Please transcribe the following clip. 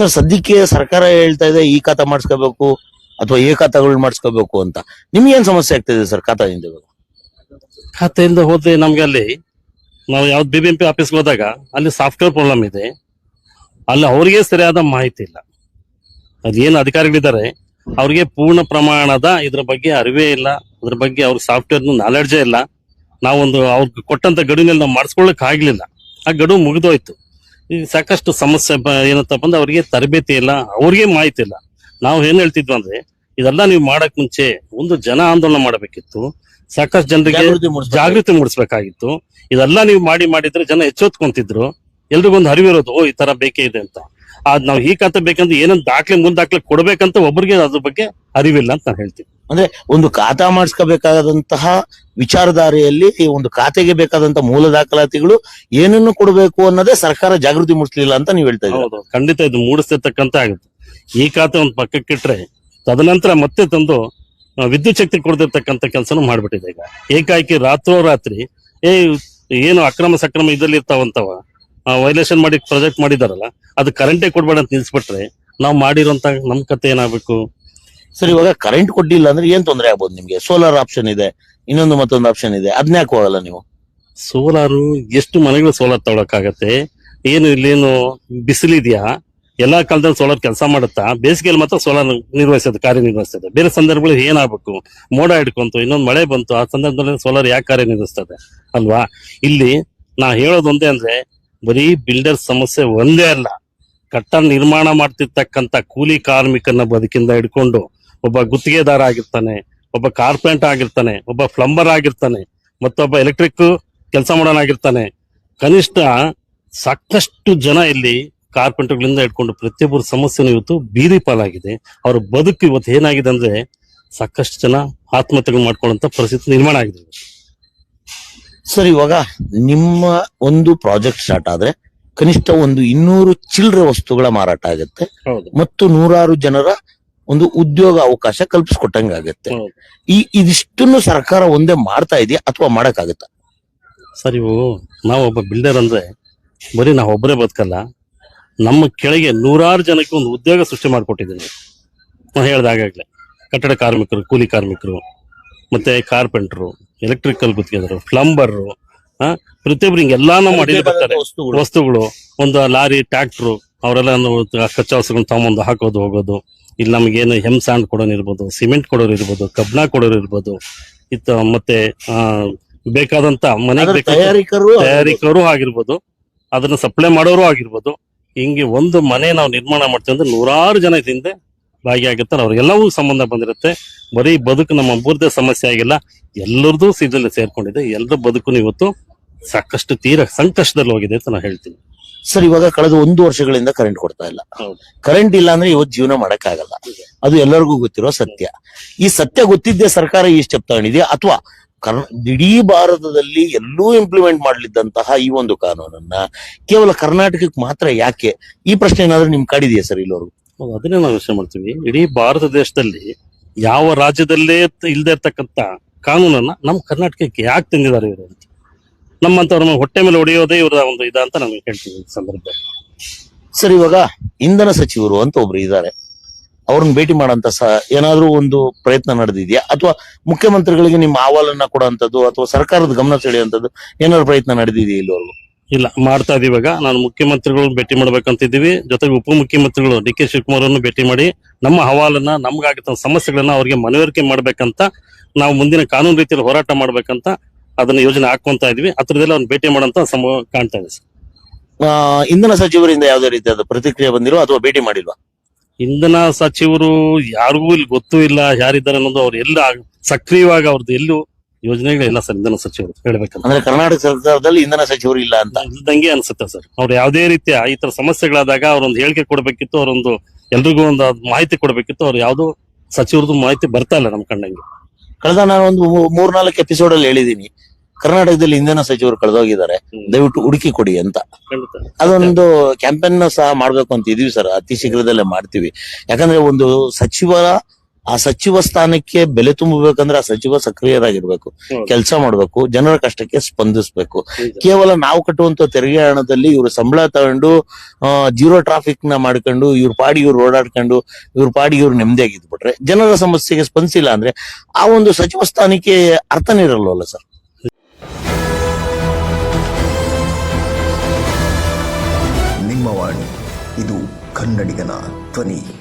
Sir, ಸದ್ಯಕ್ಕೆ ಸರ್ಕಾರ ಹೇಳ್ತಾ ಇದೆ, ಈ ಖಾತಾ ಮಾಡಿಸ್ಕೋಬೇಕು ಅಥವಾ ಏ ಖಾತಾಗಳು ಮಾಡಿಸ್ಕೋಬೇಕು ಅಂತ. ನಿಮ್ಗೆ ಏನ್ ಸಮಸ್ಯೆ ಆಗ್ತಿದೆ ಸರ್ ಖಾತಾದಿಂದ ಇವಾಗ? ಖಾತೆಯಿಂದ ಹೋದ್ರೆ ನಮ್ಗೆ ಅಲ್ಲಿ, ನಾವು ಯಾವ್ದು ಬಿ ಬಿ ಎಂ ಪಿ ಆಫೀಸ್ಗೆ ಹೋದಾಗ ಅಲ್ಲಿ ಸಾಫ್ಟ್ವೇರ್ ಪ್ರಾಬ್ಲಮ್ ಇದೆ. ಅಲ್ಲಿ ಅವ್ರಿಗೆ ಸರಿಯಾದ ಮಾಹಿತಿ ಇಲ್ಲ. ಅದೇನು ಅಧಿಕಾರಿಗಳಿದ್ದಾರೆ, ಅವ್ರಿಗೆ ಪೂರ್ಣ ಪ್ರಮಾಣದ ಇದ್ರ ಬಗ್ಗೆ ಅರಿವೇ ಇಲ್ಲ. ಅದ್ರ ಬಗ್ಗೆ ಅವ್ರ ಸಾಫ್ಟ್ವೇರ್ ನಾಲೆಡ್ಜೇ ಇಲ್ಲ. ನಾವೊಂದು ಅವ್ರಿಗೆ ಕೊಟ್ಟಂತ ಗಡುವಿನಲ್ಲಿ ನಾವು ಮಾಡಿಸ್ಕೊಳ್ಳಕ್ ಆಗ್ಲಿಲ್ಲ. ಆ ಗಡುವು ಮುಗಿದೋಯ್ತು. ಈಗ ಸಾಕಷ್ಟು ಸಮಸ್ಯೆ ಏನಂತಪ್ಪ ಅಂದ್ರೆ ಅವ್ರಿಗೆ ತರಬೇತಿ ಇಲ್ಲ ಅವ್ರಿಗೆ ಮಾಹಿತಿ ಇಲ್ಲ. ನಾವು ಏನ್ ಹೇಳ್ತಿದ್ವಿ ಅಂದ್ರೆ ಇದೆಲ್ಲ ನೀವು ಮಾಡಕ್ ಮುಂಚೆ ಒಂದು ಜನ ಆಂದೋಲನ ಮಾಡಬೇಕಿತ್ತು. ಸಾಕಷ್ಟು ಜನರಿಗೆ ಜಾಗೃತಿ ಮೂಡಿಸಬೇಕಾಗಿತ್ತು. ಇದೆಲ್ಲ ನೀವು ಮಾಡಿ ಮಾಡಿದ್ರೆ ಜನ ಎಚ್ಚೆತ್ಕೊಂತಿದ್ರು. ಎಲ್ರಿಗೊಂದು ಅರಿವಿರೋದು ಓ ಈ ತರ ಬೇಕೇ ಇದೆ ಅಂತ. ಅದ್ ನಾವು ಈ ಖಾತೆ ಬೇಕಂದ್ರೆ ಏನೊಂದು ದಾಖಲೆ ಮುಂದ್ ದಾಖಲೆ ಕೊಡ್ಬೇಕಂತ ಒಬ್ಬರಿಗೆ ಅದ್ರ ಬಗ್ಗೆ ಅರಿವಿಲ್ಲ ಅಂತ ನಾನು ಹೇಳ್ತೀನಿ. ಅಂದ್ರೆ ಒಂದು ಖಾತಾ ಮಾಡಿಸ್ಕೋಬೇಕಾದಂತಹ ವಿಚಾರಧಾರೆಯಲ್ಲಿ ಈ ಒಂದು ಖಾತೆಗೆ ಬೇಕಾದಂತ ಮೂಲ ದಾಖಲಾತಿಗಳು ಏನನ್ನು ಕೊಡಬೇಕು ಅನ್ನೋದೇ ಸರ್ಕಾರ ಜಾಗೃತಿ ಮೂಡಿಸ್ಲಿಲ್ಲ ಅಂತ ನೀವು ಹೇಳ್ತಾ ಇದ್ದೀರಾ? ಖಂಡಿತ ಇದು ಮೂಡಿಸ್ತಿರ್ತಕ್ಕಂತ ಆಗುತ್ತೆ. ಈ ಖಾತೆ ಒಂದು ಪಕ್ಕಕ್ಕಿಟ್ರೆ ತದನಂತರ ಮತ್ತೆ ತಂದು ವಿದ್ಯುತ್ ಶಕ್ತಿ ಕೊಡ್ತಿರ್ತಕ್ಕಂಥ ಕೆಲಸನೂ ಮಾಡ್ಬಿಟ್ಟಿದೆ ಈಗ. ಏಕಾಏಕಿ ರಾತ್ರೋರಾತ್ರಿ ಏ, ಏನು ಅಕ್ರಮ ಸಕ್ರಮ ಇದರಲ್ಲಿ ಇರ್ತಾವಂತವ ವೈಲೇಷನ್ ಮಾಡಿ ಪ್ರಾಜೆಕ್ಟ್ ಮಾಡಿದಾರಲ್ಲ, ಅದು ಕರೆಂಟೇ ಕೊಡ್ಬೇಡ ಅಂತ ನಿಲ್ಸ್ಬಿಟ್ರೆ ನಾವು ಮಾಡಿರೋಂತ ನಮ್ ಕತೆ ಏನಾಗ್ಬೇಕು? ಸರ್, ಇವಾಗ ಕರೆಂಟ್ ಕೊಟ್ಟಿಲ್ಲ ಅಂದ್ರೆ ಏನ್ ತೊಂದರೆ ಆಗ್ಬೋದು ನಿಮ್ಗೆ? ಸೋಲಾರ್ ಆಪ್ಷನ್ ಇದೆ, ಇನ್ನೊಂದು ಮತ್ತೊಂದು ಆಪ್ಷನ್ ಇದೆ. ಅದನ್ನ ಯಾಕೆ ಹೋಗಲ್ಲ ನೀವು? ಸೋಲಾರು ಎಷ್ಟು ಮನೆಗಳು ಸೋಲಾರ್ ತಗೊಳಕಾಗತ್ತೆ ಏನು ಇಲ್ಲೇನು ಬಿಸಿಲಿದ್ಯಾ? ಎಲ್ಲಾ ಕಾಲದಲ್ಲಿ ಸೋಲಾರ್ ಕೆಲಸ ಮಾಡುತ್ತಾ? ಬೇಸಿಗೆಯಲ್ಲಿ ಮಾತ್ರ ಸೋಲಾರ್ ನಿರ್ವಹಿಸೋದು ಕಾರ್ಯನಿರ್ವಹಿಸ್ತದೆ ಬೇರೆ ಸಂದರ್ಭಗಳಲ್ಲಿ ಏನಾಗಬೇಕು ಮೋಡ ಹಿಡ್ಕೊಂತು, ಇನ್ನೊಂದು ಮಳೆ ಬಂತು, ಆ ಸಂದರ್ಭದಲ್ಲಿ ಸೋಲಾರ್ ಯಾಕೆ ಕಾರ್ಯನಿರ್ವಹಿಸ್ತದೆ? ಅಲ್ವಾ? ಇಲ್ಲಿ ನಾ ಹೇಳೋದೊಂದೇ ಅಂದ್ರೆ, ಬರೀ ಬಿಲ್ಡರ್ ಸಮಸ್ಯೆ ಒಂದೇ ಅಲ್ಲ. ಕಟ್ಟ ನಿರ್ಮಾಣ ಮಾಡ್ತಿರ್ತಕ್ಕಂಥ ಕೂಲಿ ಕಾರ್ಮಿಕನ ಬದುಕಿಂದ ಹಿಡ್ಕೊಂಡು ಒಬ್ಬ ಗುತ್ತಿಗೆದಾರ ಆಗಿರ್ತಾನೆ ಒಬ್ಬ ಕಾರ್ಪೆಂಟ್ ಆಗಿರ್ತಾನೆ ಒಬ್ಬ ಪ್ಲಂಬರ್ ಆಗಿರ್ತಾನೆ ಮತ್ತೊಬ್ಬ ಎಲೆಕ್ಟ್ರಿಕ್ ಕೆಲಸ ಮಾಡೋನಾಗಿರ್ತಾನೆ. ಕನಿಷ್ಠ ಸಾಕಷ್ಟು ಜನ ಇಲ್ಲಿ ಕಾರ್ಪೆಂಟರ್ಗಳಿಂದ ಹಿಡ್ಕೊಂಡು ಪ್ರತಿಯೊಬ್ಬರ ಸಮಸ್ಯೆನೂ ಇವತ್ತು ಬೀದಿ ಪಾಲಾಗಿದೆ. ಅವ್ರ ಬದುಕು ಇವತ್ತು ಏನಾಗಿದೆ ಅಂದ್ರೆ ಸಾಕಷ್ಟು ಜನ ಆತ್ಮಹತ್ಯೆಗಳು ಮಾಡ್ಕೊಳ್ಳುವಂತ ಪರಿಸ್ಥಿತಿ ನಿರ್ಮಾಣ ಆಗಿದೆ. ಸರ್ ಇವಾಗ ನಿಮ್ಮ ಒಂದು ಪ್ರಾಜೆಕ್ಟ್ ಸ್ಟಾರ್ಟ್ ಆದ್ರೆ ಕನಿಷ್ಠ ಒಂದು ಇನ್ನೂರು ಚಿಲ್ಲರೆ ವಸ್ತುಗಳ ಮಾರಾಟ ಆಗುತ್ತೆ. ಮತ್ತು ನೂರಾರು ಜನರ ಒಂದು ಉದ್ಯೋಗ ಅವಕಾಶ ಕಲ್ಪಿಸ್ಕೊಟ್ಟಂಗಾಗತ್ತೆ. ಆಗುತ್ತೆ ಈ ಇದಿಷ್ಟನ್ನು ಸರ್ಕಾರ ಒಂದೇ ಮಾಡ್ತಾ ಇದೆಯಾ ಅಥವಾ ಮಾಡಕ್ಕಾಗತ್ತಾ? ಸರಿ ಇವು ನಾವೊಬ್ಬ ಬಿಲ್ಡರ್ ಅಂದ್ರೆ ಬರೀ ನಾವು ಒಬ್ಬರೇ ಬದುಕಲ್ಲ ನಮ್ಮ ಕೆಳಗೆ ನೂರಾರು ಜನಕ್ಕೆ ಒಂದು ಉದ್ಯೋಗ ಸೃಷ್ಟಿ ಮಾಡಿಕೊಟ್ಟಿದ್ದೀನಿ. ನಾನು ಹೇಳ್ದಾಗಲೇ ಕಟ್ಟಡ ಕಾರ್ಮಿಕರು ಕೂಲಿ ಕಾರ್ಮಿಕರು ಮತ್ತೆ ಕಾರ್ಪೆಂಟ್ರು ಎಲೆಕ್ಟ್ರಿಕಲ್ ಗುತ್ತಿಗೆದರು ಪ್ಲಂಬರ್ ಆ ಪ್ರತಿಯೊಬ್ರು ಹಿಂಗೆಲ್ಲಾನು ಮಾಡಿ ಬರ್ತಾರೆ. ವಸ್ತುಗಳು. ವಸ್ತುಗಳು ಒಂದು ಲಾರಿ ಟ್ರ್ಯಾಕ್ಟ್ರು ಅವರೆಲ್ಲ ಕಚ್ಚಾ ವಸ್ತುಗಳನ್ನ ತಗೊಂಬಂದು ಹಾಕೋದು ಹೋಗೋದು. ಇಲ್ಲಿ ನಮಗೇನು ಹೆಮ್ ಸ್ಯಾಂಡ್ ಕೊಡೋರು ಇರ್ಬೋದು ಸಿಮೆಂಟ್ ಕೊಡೋರು ಇರ್ಬೋದು ಕಬ್ಣ ಕೊಡೋರು ಇರ್ಬೋದು ಇತ್ತ ಮತ್ತೆ ಆ ಬೇಕಾದಂತ ಮನೆ ತಯಾರಿಕರು ತಯಾರಿಕರು ಆಗಿರ್ಬೋದು ಅದನ್ನ ಸಪ್ಲೈ ಮಾಡೋರು ಆಗಿರ್ಬೋದು ಹಿಂಗೆ ಒಂದು ಮನೆ ನಾವು ನಿರ್ಮಾಣ ಮಾಡ್ತೀವಿ ಅಂದ್ರೆ ನೂರಾರು ಜನ ಹಿಂದೆ ಭಾಗಿಯಾಗಿರ್ತಾರೆ ಅವ್ರಿಗೆಲ್ಲವೂ ಸಂಬಂಧ ಬಂದಿರುತ್ತೆ. ಬರೀ ಬದುಕು ನಮ್ಮ ಒಬ್ಬರದೇ ಸಮಸ್ಯೆ ಆಗಿಲ್ಲ ಎಲ್ಲರದು ಇದರಲ್ಲಿ ಸೇರ್ಕೊಂಡಿದೆ ಎಲ್ಲರ ಬದುಕು ಇವತ್ತು ಸಾಕಷ್ಟು ತೀರ ಸಂಕಷ್ಟದಲ್ಲಿ ಹೋಗಿದೆ ಅಂತ ನಾನು ಹೇಳ್ತೀನಿ. ಸರ್ ಇವಾಗ ಕಳೆದ ಒಂದು ವರ್ಷಗಳಿಂದ ಕರೆಂಟ್ ಕೊಡ್ತಾ ಇಲ್ಲ. ಕರೆಂಟ್ ಇಲ್ಲ ಅಂದ್ರೆ ಇವತ್ತು ಜೀವನ ಮಾಡಕ್ಕಾಗಲ್ಲ. ಅದು ಎಲ್ಲರಿಗೂ ಗೊತ್ತಿರೋ ಸತ್ಯ. ಈ ಸತ್ಯ ಗೊತ್ತಿದ್ದೇ ಸರ್ಕಾರ ಈ ಸ್ಟೆಪ್ ತಗೊಂಡಿದೆಯಾ? ಅಥವಾ ಇಡೀ ಭಾರತದಲ್ಲಿ ಎಲ್ಲೂ ಇಂಪ್ಲಿಮೆಂಟ್ ಮಾಡ್ಲಿದ್ದಂತಹ ಈ ಒಂದು ಕಾನೂನನ್ನ ಕೇವಲ ಕರ್ನಾಟಕಕ್ಕೆ ಮಾತ್ರ ಯಾಕೆ? ಈ ಪ್ರಶ್ನೆ ಏನಾದ್ರೂ ನಿಮ್ ಕಾಡಿದೆಯಾ ಸರ್ ಇಲ್ಲವರು ಅದನ್ನೇ ನಾವು ಯೋಚನೆ ಮಾಡ್ತೀವಿ. ಇಡೀ ಭಾರತ ದೇಶದಲ್ಲಿ ಯಾವ ರಾಜ್ಯದಲ್ಲೇ ಇಲ್ದೇ ಇರ್ತಕ್ಕಂತ ಕಾನೂನನ್ನ ನಮ್ಮ ಕರ್ನಾಟಕಕ್ಕೆ ಯಾಕೆ ತಂದಿದ್ದಾರೆ ಇವರು ಅಂತ? ನಮ್ಮಂತವ್ರ ಹೊಟ್ಟೆ ಮೇಲೆ ಹೊಡೆಯೋದೇ ಇವರ ಒಂದು ಇದ ಅಂತ ನಮ್ಗೆ ಹೇಳ್ತೀನಿ ಈ ಸಂದರ್ಭ. ಸರ್ ಇವಾಗ ಇಂಧನ ಸಚಿವರು ಅಂತ ಒಬ್ರು ಇದ್ದಾರೆ. ಅವ್ರನ್ನ ಭೇಟಿ ಮಾಡಂತ ಸಹ ಏನಾದ್ರೂ ಒಂದು ಪ್ರಯತ್ನ ನಡೆದಿದ್ಯಾ? ಅಥವಾ ಮುಖ್ಯಮಂತ್ರಿಗಳಿಗೆ ನಿಮ್ಮ ಅಹವಾಲನ್ನ ಕೊಡುವಂತದ್ದು ಅಥವಾ ಸರ್ಕಾರದ ಗಮನ ಸೆಳೆಯುವಂತದ್ದು ಏನಾದ್ರು ಪ್ರಯತ್ನ ನಡೆದಿದೆಯಾ ಇಲ್ಲಿವರೆಗೂ ಇಲ್ಲ ಮಾಡ್ತಾ ಇದೀವಿ ಇವಾಗ. ನಾನು ಮುಖ್ಯಮಂತ್ರಿಗಳನ್ನ ಭೇಟಿ ಮಾಡ್ಬೇಕಂತಿದ್ದೀವಿ. ಜೊತೆಗೆ ಉಪಮುಖ್ಯಮಂತ್ರಿಗಳು ಡಿ ಕೆ ಶಿವಕುಮಾರ್ ಅವರನ್ನು ಭೇಟಿ ಮಾಡಿ ನಮ್ಮ ಹವಾಲನ್ನ ನಮ್ಗಾಗಿದ್ದ ಸಮಸ್ಯೆಗಳನ್ನ ಅವ್ರಿಗೆ ಮನವರಿಕೆ ಮಾಡ್ಬೇಕಂತ ನಾವು ಮುಂದಿನ ಕಾನೂನು ರೀತಿಯಲ್ಲಿ ಹೋರಾಟ ಮಾಡ್ಬೇಕಂತ ಅದನ್ನ ಯೋಜನೆ ಹಾಕೊಂತ ಇದೀವಿ. ಹತ್ರದಲ್ಲಿ ಅವ್ನು ಭೇಟಿ ಮಾಡೋಂತ ಸಂಭವ ಕಾಣ್ತಾ ಇದೆ ಸರ್. ಆ, ಇಂಧನ ಸಚಿವರಿಂದ ಯಾವುದೇ ರೀತಿಯಾದ ಪ್ರತಿಕ್ರಿಯೆ ಬಂದಿರೋ ಅಥವಾ ಭೇಟಿ ಮಾಡಿಲ್ವಾ? ಇಂಧನ ಸಚಿವರು ಯಾರಿಗೂ ಇಲ್ಲಿ ಗೊತ್ತೂ ಇಲ್ಲ ಯಾರಿದ್ದಾರೆ ಅನ್ನೋದು ಅವ್ರು ಎಲ್ಲ ಸಕ್ರಿಯವಾಗಿ ಅವ್ರದ್ದು ಎಲ್ಲೂ ಯೋಜನೆಗಳಿಲ್ಲ ಸರ್ ಇಂಧನ ಸಚಿವರು ಹೇಳ್ಬೇಕಂತ ಅಂದ್ರೆ ಕರ್ನಾಟಕ ಸರ್ಕಾರದಲ್ಲಿ ಇಂಧನ ಸಚಿವರು ಇಲ್ಲ ಅಂತ. ಇಲ್ದಂಗೆ ಅನ್ಸುತ್ತೆ ಸರ್. ಅವ್ರು ಯಾವುದೇ ರೀತಿಯ ಈ ತರ ಸಮಸ್ಯೆಗಳಾದಾಗ ಅವ್ರೊಂದು ಹೇಳಿಕೆ ಕೊಡ್ಬೇಕಿತ್ತು ಅವರೊಂದು ಎಲ್ರಿಗೂ ಒಂದು ಮಾಹಿತಿ ಕೊಡ್ಬೇಕಿತ್ತು ಅವ್ರು ಯಾವ್ದು ಸಚಿವರದ್ದು ಮಾಹಿತಿ ಬರ್ತಾ ಇಲ್ಲ ನಮ್ ಕಣ್ಣಂಗೆ. ಕಳೆದ ನಾನು ಒಂದು ಮೂರ್ನಾಲ್ಕು ಎಪಿಸೋಡ್ ಅಲ್ಲಿ ಹೇಳಿದೀನಿ ಕರ್ನಾಟಕದಲ್ಲಿ ಇಂಧನ ಸಚಿವರು ಕಳೆದೋಗಿದ್ದಾರೆ. ದಯವಿಟ್ಟು ಹುಡುಕಿ ಕೊಡಿ ಅಂತ. ಅದೊಂದು ಕ್ಯಾಂಪೇನ್ ಸಹ ಮಾಡ್ಬೇಕು ಅಂತ ಇದೀವಿ ಸರ್. ಅತಿ ಶೀಘ್ರದಲ್ಲೇ ಮಾಡ್ತೀವಿ. ಯಾಕಂದ್ರೆ ಒಂದು ಸಚಿವರ ಆ ಸಚಿವ ಸ್ಥಾನಕ್ಕೆ ಬೆಲೆ ತುಂಬಬೇಕಂದ್ರೆ ಆ ಸಚಿವ ಸಕ್ರಿಯರಾಗಿರ್ಬೇಕು. ಕೆಲಸ ಮಾಡ್ಬೇಕು ಜನರ ಕಷ್ಟಕ್ಕೆ ಸ್ಪಂದಿಸ್ಬೇಕು. ಕೇವಲ ನಾವು ಕಟ್ಟುವಂತ ತೆರಿಗೆ ಹಣದಲ್ಲಿ ಇವರು ಸಂಬಳ ತಗೊಂಡು ಜೀರೋ ಟ್ರಾಫಿಕ್ನ ಮಾಡ್ಕೊಂಡು ಇವ್ರ ಪಾಡಿ ಇವ್ರು ಓಡಾಡ್ಕೊಂಡು ಇವ್ರ ಪಾಡಿ ಇವ್ರು ನೆಮ್ಮದಿಯಾಗಿದ್ಬಿಟ್ರೆ ಜನರ ಸಮಸ್ಯೆಗೆ ಸ್ಪಂದಿಸಿಲ್ಲ ಅಂದ್ರೆ ಆ ಒಂದು ಸಚಿವ ಸ್ಥಾನಕ್ಕೆ ಅರ್ಥನೇ ಇರಲ್ವಲ್ಲ ಸರ್. ಇದು ಕನ್ನಡಿಗನ ಧ್ವನಿ.